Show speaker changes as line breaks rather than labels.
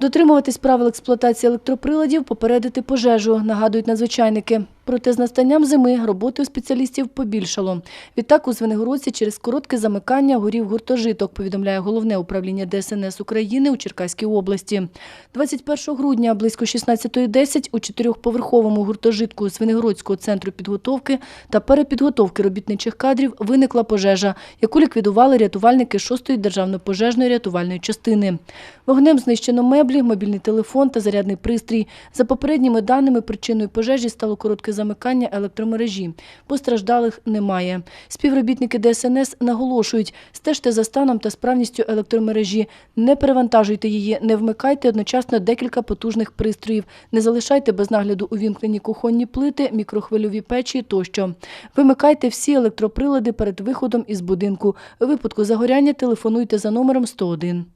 Дотримуватись правил експлуатації електроприладів, попередити пожежу, нагадують надзвичайники. Проте з настанням зими роботи у спеціалістів побільшало. Відтак у Звенигородці через коротке замикання горів гуртожиток, повідомляє головне управління ДСНС України у Черкаській області. 21 грудня близько 16.10 у чотирьохповерховому гуртожитку Звенигородського центру підготовки та перепідготовки робітничих кадрів виникла пожежа, яку ліквідували рятувальники 6-ї державної пожежної рятувальної частини. Вогнем знищено меблі, мобільний телефон та зарядний пристрій. За попередніми даними, причиною пожежі стало коротке замикання електромережі. Постраждалих немає. Співробітники ДСНС наголошують, стежте за станом та справністю електромережі, не перевантажуйте її, не вмикайте одночасно декілька потужних пристроїв, не залишайте без нагляду увімкнені кухонні плити, мікрохвильові печі тощо. Вимикайте всі електроприлади перед виходом із будинку. У випадку загоряння телефонуйте за номером 101.